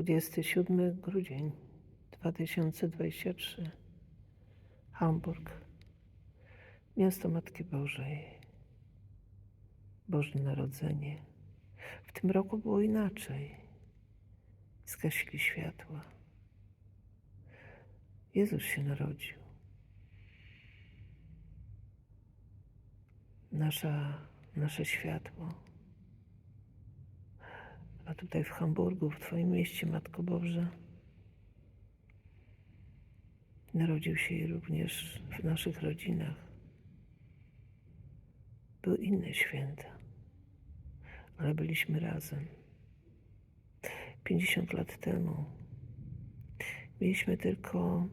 27 grudzień 2023 Hamburg. Miasto Matki Bożej. Boże Narodzenie. W tym roku było inaczej. Zgasili światła. Jezus się narodził. Nasza, nasze światło a tutaj w Hamburgu, w Twoim mieście, Matko Boże, narodził się również w naszych rodzinach. Były inne święta, ale byliśmy razem. 50 lat temu mieliśmy tylko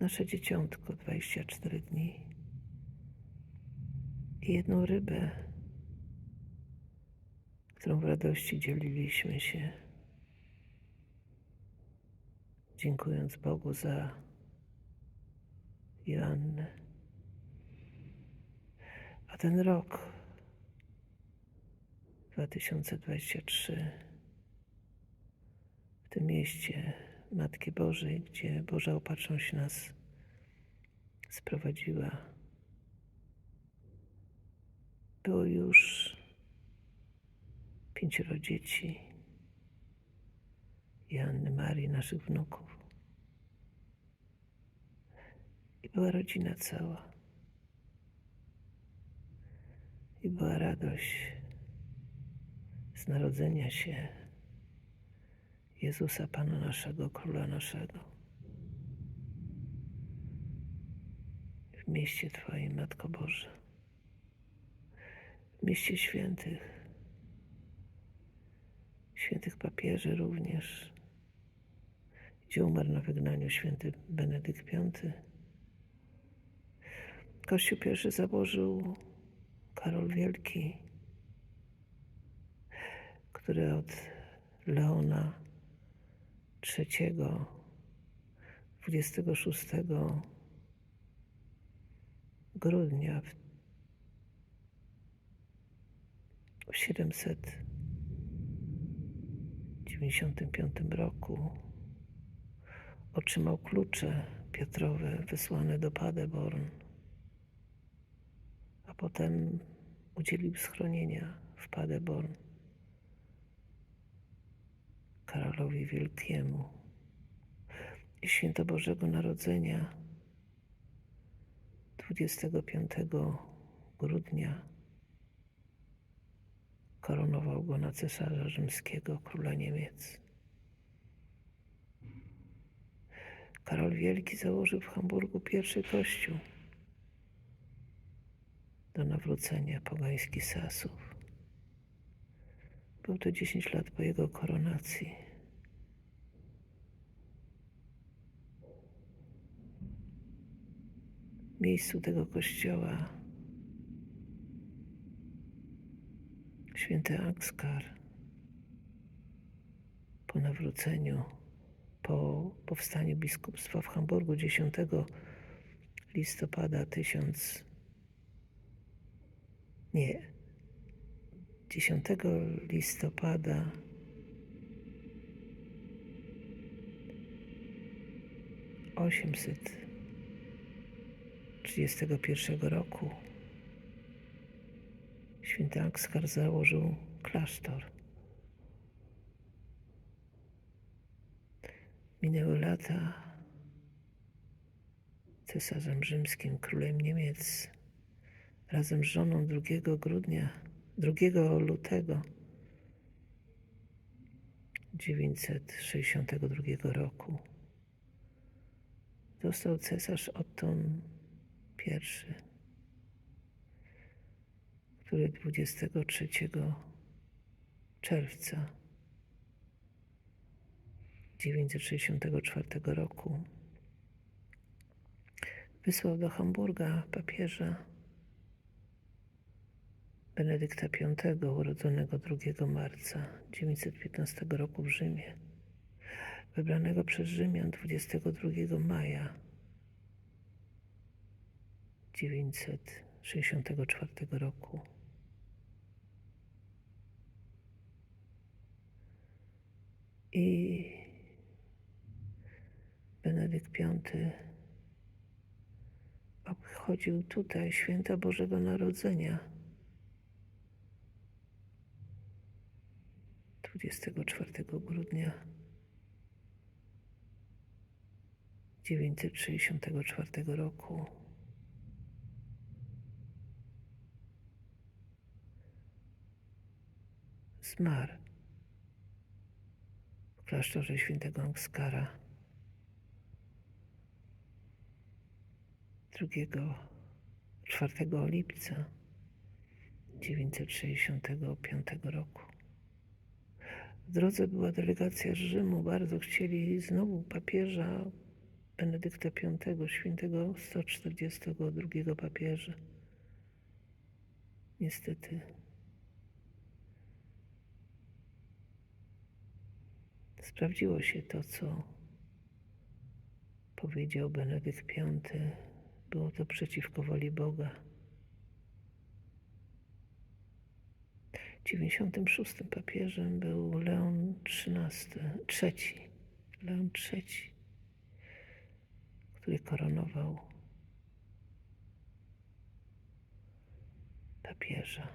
nasze dzieciątko 24 dni i jedną rybę którą w radości dzieliliśmy się, dziękując Bogu za Joannę. A ten rok 2023 w tym mieście Matki Bożej, gdzie Boża Opatrzność nas sprowadziła, było już pięcioro dzieci i Anny Marii, naszych wnuków. I była rodzina cała. I była radość z narodzenia się Jezusa, Pana naszego, Króla naszego. W mieście Twoim, Matko Boże. W mieście świętych świętych papieży również, gdzie umarł na wygnaniu święty Benedykt V. Kościół pierwszy założył Karol Wielki, który od Leona III 26 grudnia w 700 1995 roku otrzymał klucze Piotrowe wysłane do Paderborn, a potem udzielił schronienia w Paderborn Karolowi Wielkiemu. I święto Bożego Narodzenia 25 grudnia koronował go na cesarza rzymskiego, króla Niemiec. Karol Wielki założył w Hamburgu pierwszy kościół do nawrócenia pogańskich Sasów. Był to 10 lat po jego koronacji. W miejscu tego kościoła Święty Akskar po nawróceniu, po powstaniu biskupstwa w Hamburgu 10 listopada 1000 nie 10 listopada osiemset trzydziestego pierwszego roku Święty Akskar założył klasztor. Minęły lata. Cesarzem rzymskim, królem Niemiec, razem z żoną 2 grudnia, 2 lutego 962 roku został cesarz Otton I który 23 czerwca 964 roku wysłał do Hamburga papieża Benedykta V, urodzonego 2 marca 915 roku w Rzymie, wybranego przez Rzymian 22 maja 964 roku. I Benedykt V obchodził tutaj święta Bożego Narodzenia 24 grudnia 964 roku. Zmarł klasztorze świętego Angskara 2 4 lipca 965 roku. W drodze była delegacja z Rzymu. Bardzo chcieli znowu papieża Benedykta V, świętego 142 papieża. Niestety sprawdziło się to, co powiedział Benedykt V. Było to przeciwko woli Boga. 96 papieżem był Leon XIII, Leon III, który koronował papieża,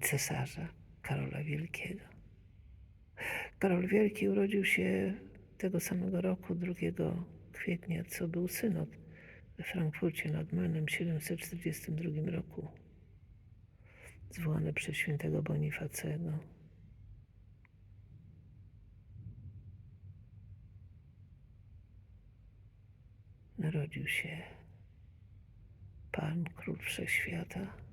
cesarza Karola Wielkiego. Karol Wielki urodził się tego samego roku, 2 kwietnia, co był synod we Frankfurcie nad Menem w 742 roku zwołany przez świętego Bonifacego. Narodził się Pan, Król Wszechświata.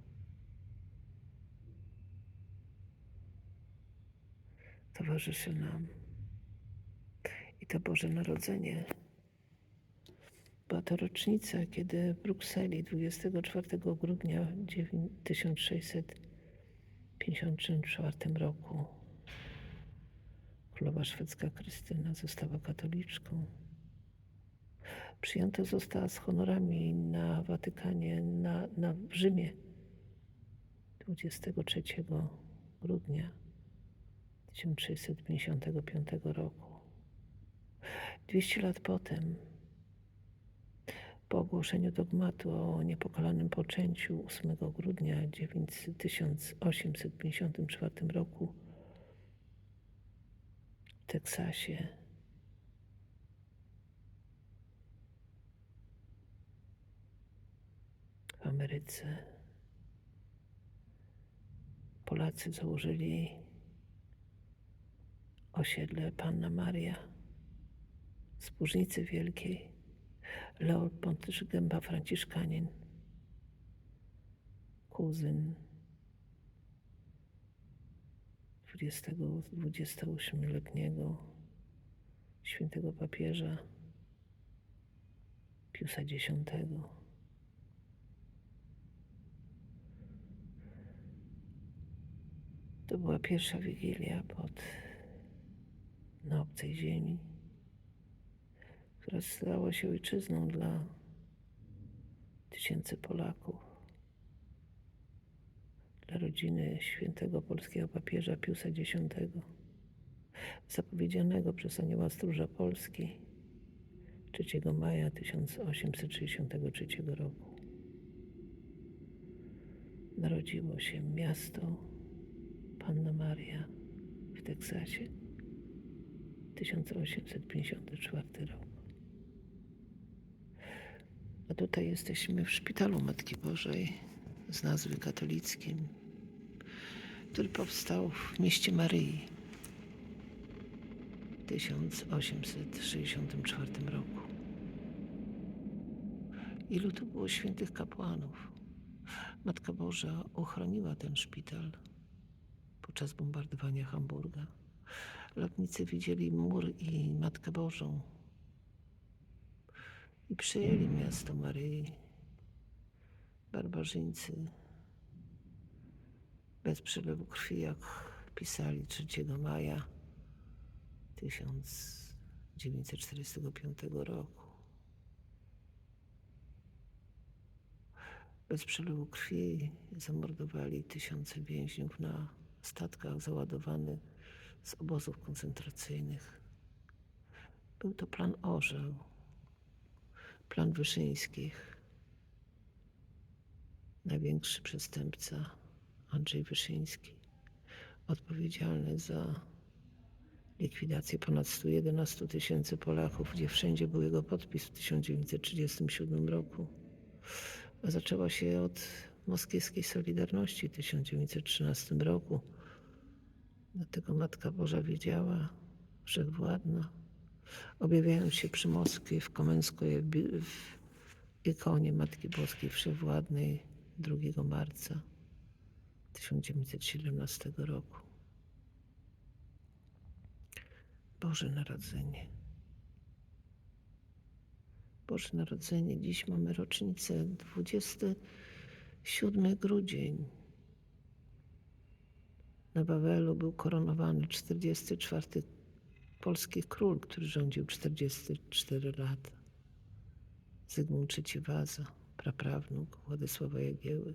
Towarzyszy nam. I to Boże Narodzenie była to rocznica, kiedy w Brukseli 24 grudnia 1654 roku królowa szwedzka Krystyna została katoliczką. Przyjęta została z honorami na Watykanie, na, na w Rzymie 23 grudnia 1655 roku. 200 lat potem po ogłoszeniu dogmatu o niepokalanym poczęciu 8 grudnia 1854 roku w Teksasie w Ameryce Polacy założyli osiedle Panna Maria, Spóźnicy Wielkiej. Leopold Gęba Franciszkanin, kuzyn 28-letniego świętego papieża Piusa X. To była pierwsza wigilia pod na obcej ziemi która stała się ojczyzną dla tysięcy Polaków, dla rodziny świętego polskiego papieża Piusa X, zapowiedzianego przez anioła stróża Polski 3 maja 1863 roku. Narodziło się miasto Panna Maria w Teksasie 1854 rok. A tutaj jesteśmy w szpitalu Matki Bożej z nazwy katolickim, który powstał w mieście Maryi w 1864 roku. Ilu tu było świętych kapłanów? Matka Boża uchroniła ten szpital podczas bombardowania Hamburga. Lotnicy widzieli mur i Matkę Bożą i przyjęli miasto Maryi. Barbarzyńcy bez przelewu krwi, jak pisali 3 maja 1945 roku. Bez przelewu krwi zamordowali tysiące więźniów na statkach załadowanych z obozów koncentracyjnych Był to plan orzeł, plan Wyszyńskich. Największy przestępca Andrzej Wyszyński, odpowiedzialny za likwidację ponad 111 tysięcy Polaków, gdzie wszędzie był jego podpis w 1937 roku. A zaczęła się od moskiewskiej Solidarności w 1913 roku. Dlatego Matka Boża wiedziała, wszechwładna, objawiając się przy Moskwie w Komenskoje, w ikonie Matki Boskiej Wszechwładnej 2 marca 1917 roku. Boże Narodzenie. Boże Narodzenie. Dziś mamy rocznicę 27 grudzień. Na Wawelu był koronowany 44 polski król, który rządził 44 lata. Zygmunt III Waza, praprawnuk Władysława Jagieły.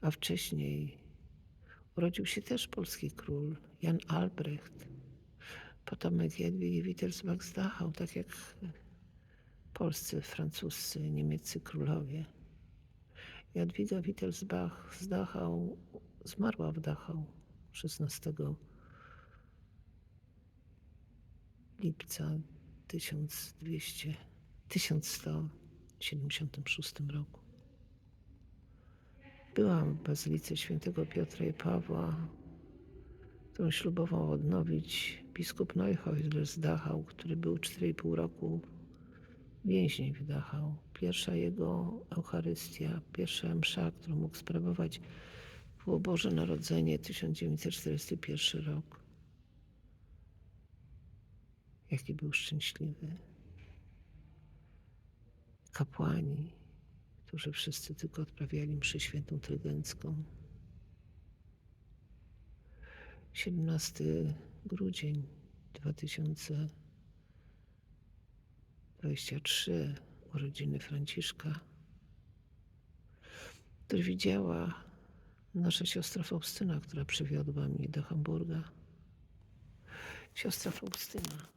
A wcześniej urodził się też polski król, Jan Albrecht, potomek Jadwigi Wittelsbach z Dachau, tak jak polscy, francuscy, niemieccy królowie. Jadwiga Wittelsbach z Dachau zmarła w Dachau 16 lipca 1200, 1176 roku. Byłam w Bazylice Świętego Piotra i Pawła, którą ślubował odnowić biskup Neuchäusler z Dachau, który był 4,5 roku więźniem w Dachau. Pierwsza jego Eucharystia, pierwsza msza, którą mógł sprawować, było Boże Narodzenie, 1941 rok. Jaki był szczęśliwy. Kapłani, którzy wszyscy tylko odprawiali mszę świętą trydencką. 17 grudzień 2023 urodziny Franciszka, który widziała nasza siostra Faustyna, która przywiodła mnie do Hamburga. Siostra Faustyna.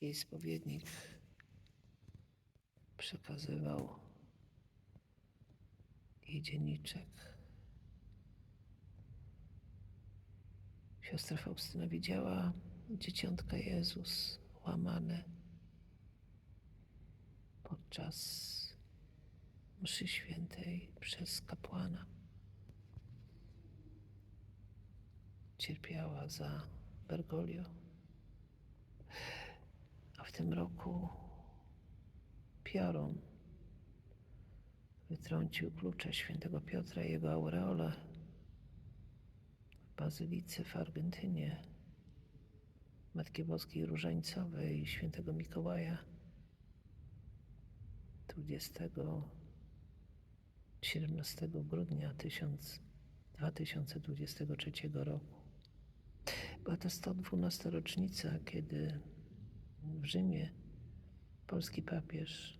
Jej spowiednik przekazywał jej dzienniczek. Siostra Faustyna widziała dzieciątka Jezus łamane podczas mszy świętej przez kapłana. Cierpiała za Bergoglio. A w tym roku piorun wytrącił klucze świętego Piotra i jego aureole w bazylice w Argentynie Matki Boskiej Różańcowej świętego Mikołaja 20 17 grudnia 2023 roku. Była to 112 rocznica, kiedy w Rzymie polski papież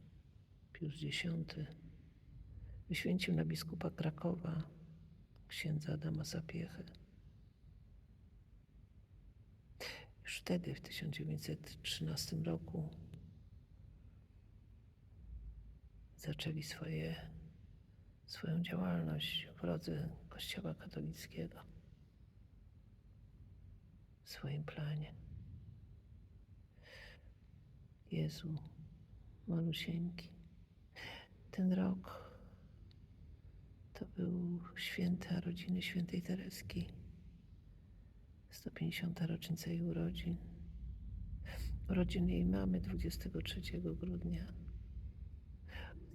Pius X wyświęcił na biskupa Krakowa księdza Adama Sapiechę. Już wtedy, w 1913 roku, zaczęli swoje swoją działalność w drodze Kościoła katolickiego, w swoim planie. Jezu, malusieńki, ten rok to był święta rodziny świętej Tereski, 150. rocznica jej urodzin. Urodziny jej mamy 23 grudnia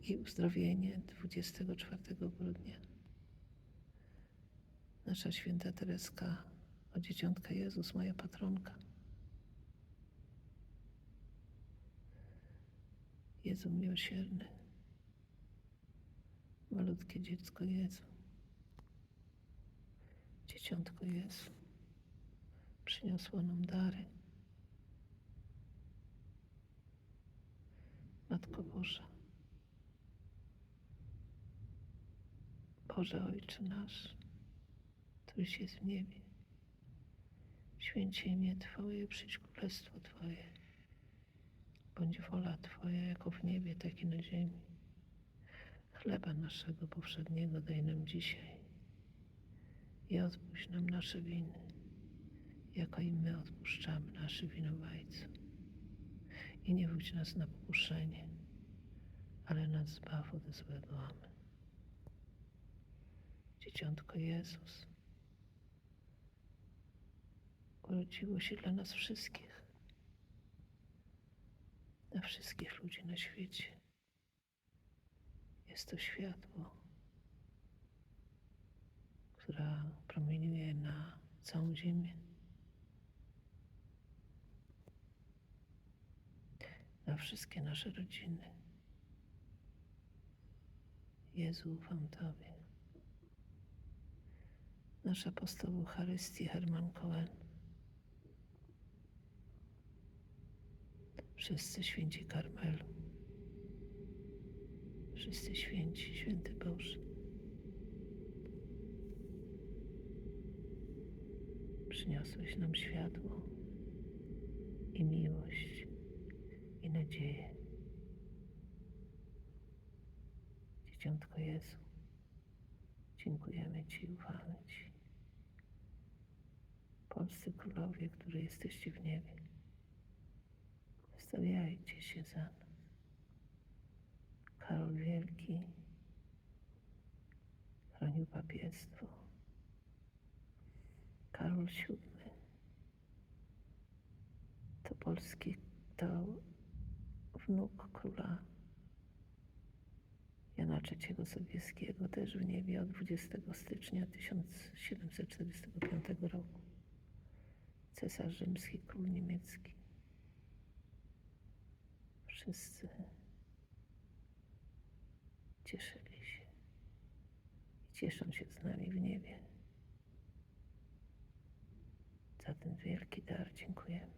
i uzdrowienie 24 grudnia. Nasza święta Tereska, o dzieciątka Jezus, moja patronka. Jezu miłosierny, malutkie dziecko Jezu, dzieciątko Jezu, przyniosło nam dary. Matko Boża. Boże Ojcze nasz, któryś jest w niebie. Święcie imię Twoje, przyjdź królestwo Twoje. Bądź wola Twoja, jako w niebie, tak i na ziemi. Chleba naszego powszedniego daj nam dzisiaj i odpuść nam nasze winy, jako i my odpuszczamy naszym winowajcom. I nie wódź nas na pokuszenie, ale nas zbaw ode złego. Amen. Dzieciątko Jezus urodziło się dla nas wszystkich, dla wszystkich ludzi na świecie. Jest to światło, która promieniuje na całą ziemię. Na wszystkie nasze rodziny. Jezu, ufam Tobie. Nasz apostoł Eucharystii Herman Cohen. Wszyscy święci Karmelu. Wszyscy święci, święty Boże. Przyniosłeś nam światło i miłość nadzieję. Dzieciątko Jezu, dziękujemy Ci ufamy Ci. Polscy królowie, którzy jesteście w niebie, stawiajcie się za nas. Karol Wielki chronił papiestwo. Karol VII to polski, to wnuk króla Jana III Sobieskiego, też w niebie od 20 stycznia 1745 roku. Cesarz rzymski, król niemiecki. Wszyscy cieszyli się i cieszą się z nami w niebie. Za ten wielki dar dziękujemy.